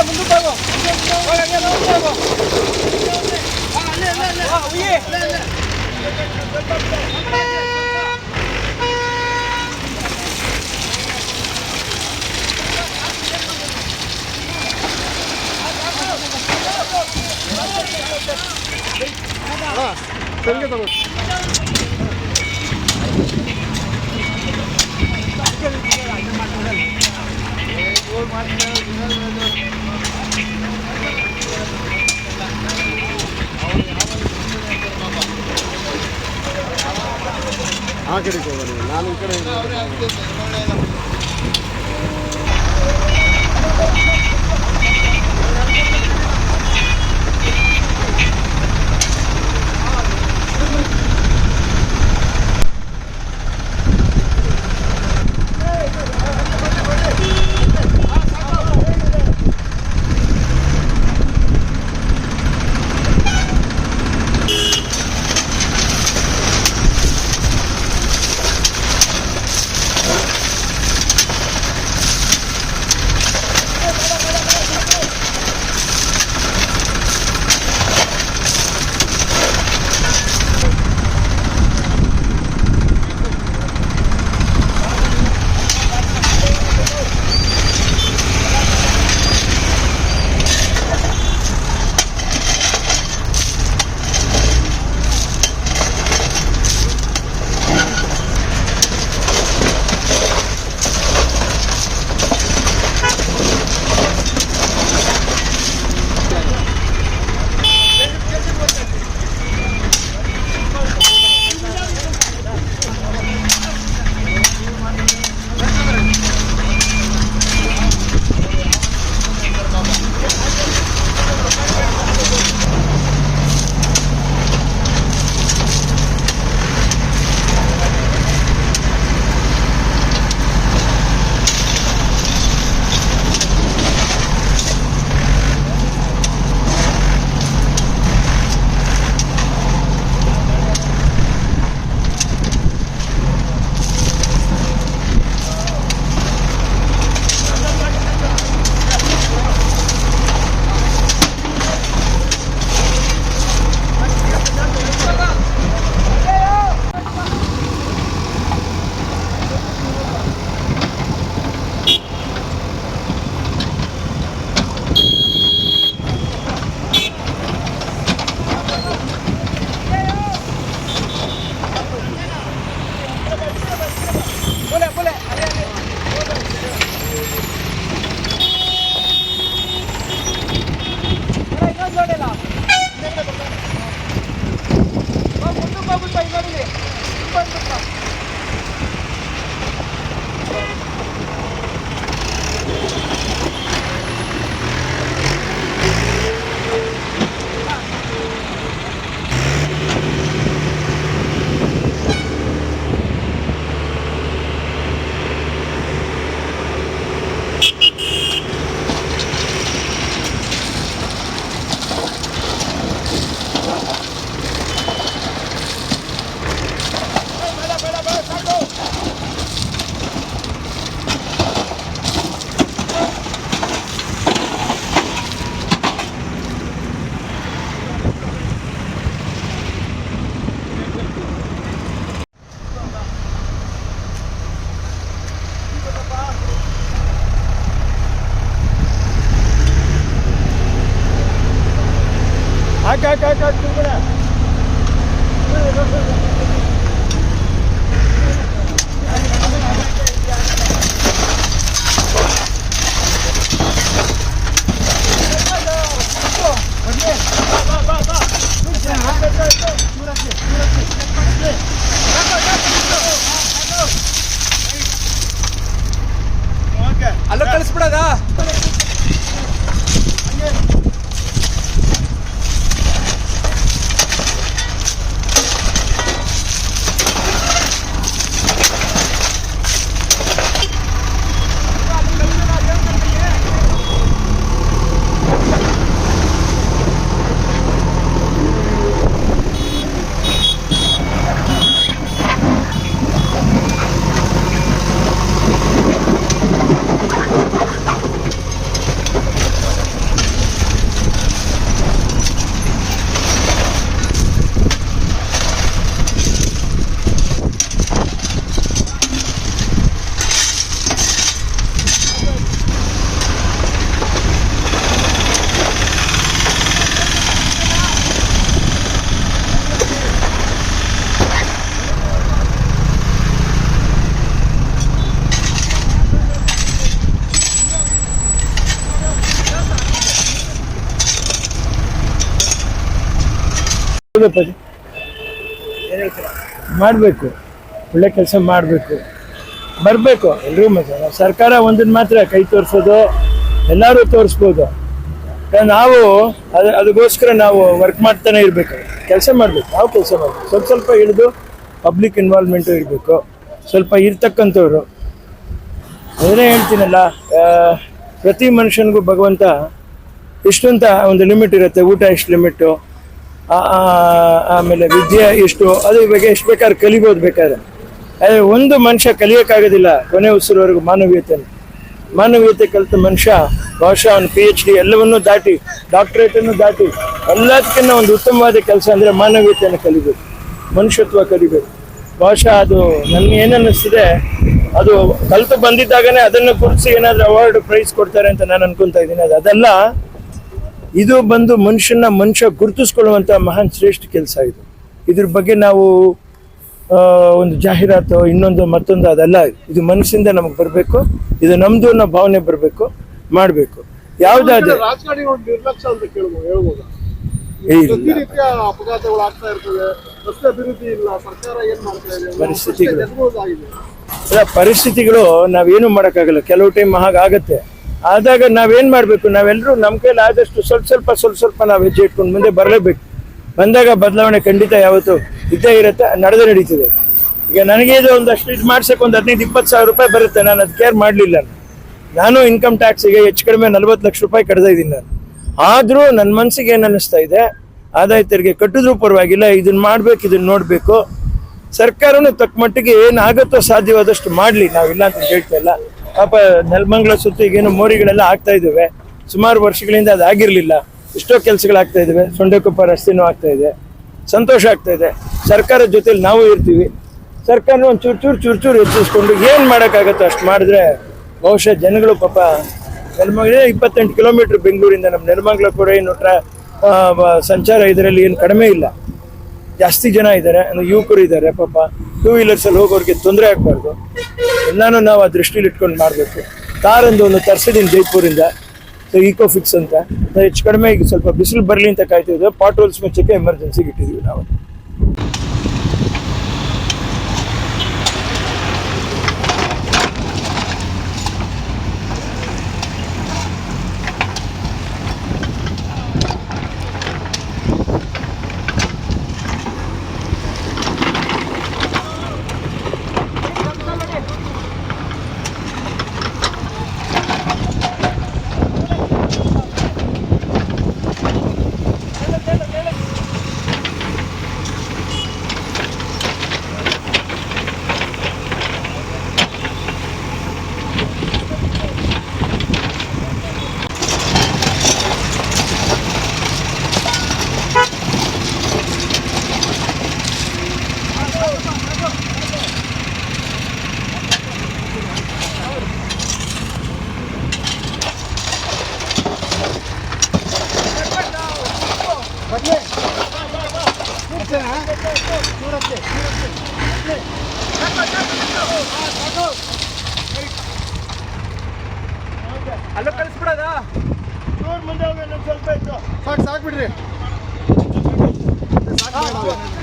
ಹಂಗೆ ಮುಂದಕ್ಕೆ ಹೋಗು ಹೋಗು, ಹಂಗೆ ಮುಂದಕ್ಕೆ ಹೋಗು ಹಾ, ಅಲ್ಲೇ ಅಲ್ಲೇ ಅಲ್ಲೇ ಹಾ, ಉಯ್ಯಿ. ಅಲ್ಲೇ ಅಲ್ಲೇ ಆ ಕಡೆಗೆ ಹೋಗೋಣ ನಾನು ಈ ಕಡೆ 赤赤赤ここだ。ಏನ್ ಹೇಳ್ತೀರಾ ಮಾಡಬೇಕು. ಒಳ್ಳೆ ಕೆಲಸ ಮಾಡಬೇಕು. ಬರಬೇಕು ಎಲ್ಲರೂ ಮತ್ತೆ ಸರ್ಕಾರ ಒಂದನ್ನು ಮಾತ್ರ ಕೈ ತೋರಿಸೋದು, ಎಲ್ಲರೂ ತೋರಿಸ್ಬೋದು. ನಾವು ಅದು, ಅದಕ್ಕೋಸ್ಕರ ನಾವು ವರ್ಕ್ ಮಾಡ್ತಾನೆ ಇರಬೇಕು. ಕೆಲಸ ಮಾಡಬೇಕು, ನಾವು ಕೆಲಸ ಮಾಡಬೇಕು. ಸ್ವಲ್ಪ ಸ್ವಲ್ಪ ಹಿಡಿದು ಪಬ್ಲಿಕ್ ಇನ್ವಾಲ್ವ್ಮೆಂಟು ಇರಬೇಕು. ಸ್ವಲ್ಪ ಇರ್ತಕ್ಕಂಥವ್ರು. ಅದನ್ನೇ ಹೇಳ್ತೀನಲ್ಲ ಪ್ರತಿ ಮನುಷ್ಯನಿಗೂ ಭಗವಂತ ಇಷ್ಟಂತ ಒಂದು ಲಿಮಿಟ್ ಇರುತ್ತೆ. ಊಟ ಇಷ್ಟು ಲಿಮಿಟು ಆಮೇಲೆ ವಿದ್ಯೆ ಎಷ್ಟು, ಅದ್ರ ಬಗ್ಗೆ ಎಷ್ಟು ಬೇಕಾದ್ರೆ ಕಲಿಬೋದು ಬೇಕಾದ್ರೆ. ಅದೇ ಒಂದು ಮನುಷ್ಯ ಕಲಿಯೋಕ್ಕಾಗೋದಿಲ್ಲ, ಕೊನೆ ಉಸಿರುವರೆಗೂ ಮಾನವೀಯತೆ ಮಾನವೀಯತೆ ಕಲಿತ ಮನುಷ್ಯ, ಬಹುಶಃ ಅವನು ಪಿ ಎಚ್ ಡಿ ಎಲ್ಲವನ್ನೂ ದಾಟಿ ಡಾಕ್ಟ್ರೇಟನ್ನು ದಾಟಿ, ಎಲ್ಲದಕ್ಕಿಂತ ಒಂದು ಉತ್ತಮವಾದ ಕೆಲಸ ಅಂದರೆ ಮಾನವೀಯತೆಯನ್ನು ಕಲಿಬೇಕು, ಮನುಷ್ಯತ್ವ ಕಲಿಬೇಕು. ಬಹುಶಃ ಅದು ನನಗೆ ಏನನ್ನಿಸ್ತಿದೆ, ಅದು ಕಲಿತು ಬಂದಿದ್ದಾಗನೇ ಅದನ್ನು ಕುರಿಸಿ ಏನಾದರೂ ಅವಾರ್ಡ್ ಪ್ರೈಸ್ ಕೊಡ್ತಾರೆ ಅಂತ ನಾನು ಅನ್ಕೊತಾ ಇದ್ದೀನಿ. ಅದು ಅದಲ್ಲ ಇದು ಬಂದು ಮನುಷ್ಯನ ಮನುಷ್ಯ ಗುರುತಿಸ್ಕೊಳ್ಳುವಂಥ ಮಹಾನ್ ಶ್ರೇಷ್ಠ ಕೆಲಸ ಇದು. ಇದ್ರ ಬಗ್ಗೆ ನಾವು ಒಂದು ಜಾಹೀರಾತು ಇನ್ನೊಂದು ಮತ್ತೊಂದು ಅದೆಲ್ಲ. ಇದು ಮನಸ್ಸಿಂದ ನಮಗೆ ಬರಬೇಕು. ಇದು ನಮ್ದು ಅನ್ನೋ ಭಾವನೆ ಬರಬೇಕು ಮಾಡಬೇಕು. ಯಾವುದಾದ್ರೆ ಪರಿಸ್ಥಿತಿಗಳು. ಪರಿಸ್ಥಿತಿಗಳು ನಾವೇನು ಮಾಡೋಕ್ಕಾಗಲ್ಲ. ಕೆಲವು ಟೈಮ್ ಹಾಗಾಗತ್ತೆ. ಆದಾಗ ನಾವೇನ್ ಮಾಡಬೇಕು? ನಾವೆಲ್ಲರೂ ನಮ್ಮ ಕೈಲಿ ಆದಷ್ಟು ಸ್ವಲ್ಪ ಸ್ವಲ್ಪ ಸ್ವಲ್ಪ ಸ್ವಲ್ಪ ನಾವು ಹೆಜ್ಜೆ ಇಟ್ಕೊಂಡು ಮುಂದೆ ಬರಲೇಬೇಕು. ಬಂದಾಗ ಬದಲಾವಣೆ ಖಂಡಿತ ಯಾವತ್ತು ಇದ್ದೇ ಇರುತ್ತೆ, ನಡೆದೇ ನಡೀತಿದೆ. ಈಗ ನನಗೆ ಇದು ಒಂದಷ್ಟು ಇದು ಮಾಡ್ಸಕ್ಕೆ ಒಂದು ಹದಿನೈದು, ಇಪ್ಪತ್ತು ಸಾವಿರ ರೂಪಾಯಿ ಬರುತ್ತೆ, ನಾನು ಅದು ಕೇರ್ ಮಾಡಲಿಲ್ಲ ನಾನು. ಇನ್ಕಮ್ ಟ್ಯಾಕ್ಸಿಗೆ ಹೆಚ್ಚು ಕಡಿಮೆ ನಲ್ವತ್ತು ಲಕ್ಷ ರೂಪಾಯಿ ಕಡ್ದಿದ್ದೀನಿ ನಾನು. ಆದರೂ ನನ್ನ ಮನಸ್ಸಿಗೆ ಏನು ಅನ್ನಿಸ್ತಾ ಇದೆ? ಆದಾಯ ತೆರಿಗೆ ಕಟ್ಟಿದ್ರೂ ಪರವಾಗಿಲ್ಲ ಇದನ್ನ ಮಾಡ್ಬೇಕು ಇದನ್ನ ನೋಡಬೇಕು. ಸರ್ಕಾರನು ತಕ್ಕ ಮಟ್ಟಿಗೆ ಏನಾಗುತ್ತೋ ಸಾಧ್ಯವಾದಷ್ಟು ಮಾಡಲಿ, ನಾವಿಲ್ಲ ಅಂತ ಹೇಳ್ತಾ ಇಲ್ಲ. ಪಾಪ ನೆಲಮಂಗಲ ಸುತ್ತ ಈಗೇನು ಮೋರಿಗಳೆಲ್ಲ ಆಗ್ತಾ ಇದ್ದಾವೆ. ಸುಮಾರು ವರ್ಷಗಳಿಂದ ಅದು ಆಗಿರಲಿಲ್ಲ. ಎಷ್ಟೋ ಕೆಲಸಗಳಾಗ್ತಾ ಇದ್ದಾವೆ. ಸೊಂಡೆಕೊಪ್ಪ ರಸ್ತೆನೂ ಆಗ್ತಾ ಇದೆ. ಸಂತೋಷ ಆಗ್ತಾ ಇದೆ. ಸರ್ಕಾರದ ಜೊತೆಲಿ ನಾವು ಇರ್ತೀವಿ. ಸರ್ಕಾರ ಒಂದು ಚೂರು ಚೂರು ಚೂರು ಚೂರು ಹೆಚ್ಚಿಸ್ಕೊಂಡು ಏನು ಮಾಡೋಕ್ಕಾಗತ್ತೋ ಅಷ್ಟು ಮಾಡಿದ್ರೆ ಬಹುಶಃ ಜನಗಳು ಪಾಪ ನೆಲಮಂಗಲ ಇಪ್ಪತ್ತೆಂಟು ಕಿಲೋಮೀಟ್ರ್ ಬೆಂಗಳೂರಿಂದ ನಮ್ಮ ನೆಲಮಂಗಲ ಕೂಡ ಏನು ಸಂಚಾರ ಇದರಲ್ಲಿ ಏನು ಕಡಿಮೆ ಇಲ್ಲ. ಜಾಸ್ತಿ ಜನ ಇದ್ದಾರೆ. ಯುವಕರು ಇದ್ದಾರೆ ಪಾಪ. ಟೂ ವೀಲರ್ಸಲ್ಲಿ ಹೋಗೋರಿಗೆ ತೊಂದರೆ ಆಗಬಾರ್ದು. ಎಲ್ಲಾನು ನಾವು ಆ ದೃಷ್ಟಿಲಿ ಇಟ್ಕೊಂಡು ಮಾಡಬೇಕು. ಕಾರೊಂದು ಒಂದು ತರ್ಸಿದೀನಿ ಜೈಪುರಿಂದ ಈಕೋ ಫಿಕ್ಸ್ ಅಂತ. ಹೆಚ್ಚು ಕಡಿಮೆ ಸ್ವಲ್ಪ ಬಿಸಿಲು ಬರಲಿ ಅಂತ ಕಾಯ್ತಿದ್ದೆ ಪಾಟ್ರೋಲ್ಸ್ ಮುಚ್ಚಕ್ಕೆ ಎಮರ್ಜೆನ್ಸಿಗೆ ಇಟ್ಟಿದ್ದೀವಿ ನಾವು. ಅಲ್ಲೋ ಕಳಿಸ್ಬಿಡದ? ಮುಂದೆ ಹೋಗಿ ಸ್ವಲ್ಪ ಇತ್ತು ಸಾಕು ಸಾಕು ಬಿಡ್ರಿ ಸಾಕು ಬೇಡ.